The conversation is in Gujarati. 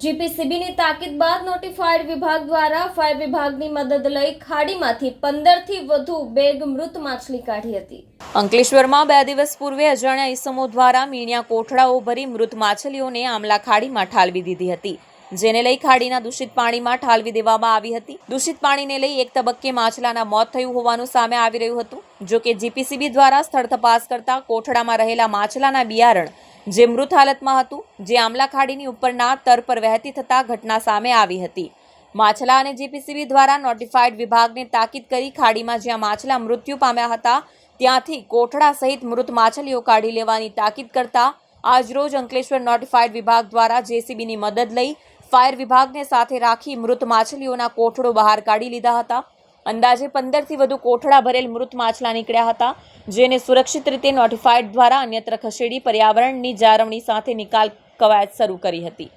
જીપીસીબીની તાકીદ બાદ નોટિફાઈડ વિભાગ દ્વારા ફાયર વિભાગની મદદ લઈ ખાડીમાંથી પંદરથી વધુ બેગ મૃત માછલી કાઢી હતી. અંકલેશ્વરમાં બે દિવસ પૂર્વે અજાણ્યા ઈસમો દ્વારા મીણિયા કોઠડાઓ ભરી મૃત માછલીઓને આમલા ખાડીમાં ઠાલવી દીધી હતી, જેને લઈ ખાડીના દૂષિત પાણીમાં ઠાલવી દેવામાં આવી હતી. દૂષિત પાણીને લઈ એક તબક્કે માછલાના મોત થયું હોવાનું સામે આવી રહ્યું હતું જો કે જીપીસીબી દ્વારા સ્થળ તપાસ કરતા કોઠડામાં રહેલા માછલાના બિયારણ જે મૃત હાલતમાં હતું, જે આમલા ખાડીની ઉપરના તર પર વહેતી થતા ઘટના સામે આવી હતી. માછલા અને જીપીસીબી દ્વારા નોટિફાઈડ વિભાગને તાકીદ કરી ખાડીમાં જ્યાં માછલા મૃત્યુ પામ્યા હતા, ત્યાંથી કોઠડા સહિત મૃત માછલીઓ કાઢી લેવાની તાકીદ કરતા આજરોજ અંકલેશ્વર નોટિફાઈડ વિભાગ દ્વારા જેસીબીની મદદ લઈ ફાયર વિભાગને સાથે રાખી મૃત માછલીઓના કોઠડો બહાર કાઢી લીધા હતા. અંદાજે પંદરથી વધુ કોઠડા ભરેલ મૃત માછલા નીકળ્યા હતા, જેને સુરક્ષિત રીતે નોટિફાઈડ દ્વારા અન્યત્ર ખસેડી પર્યાવરણની જાળવણી સાથે નિકાલ કવાયત શરૂ કરી હતી.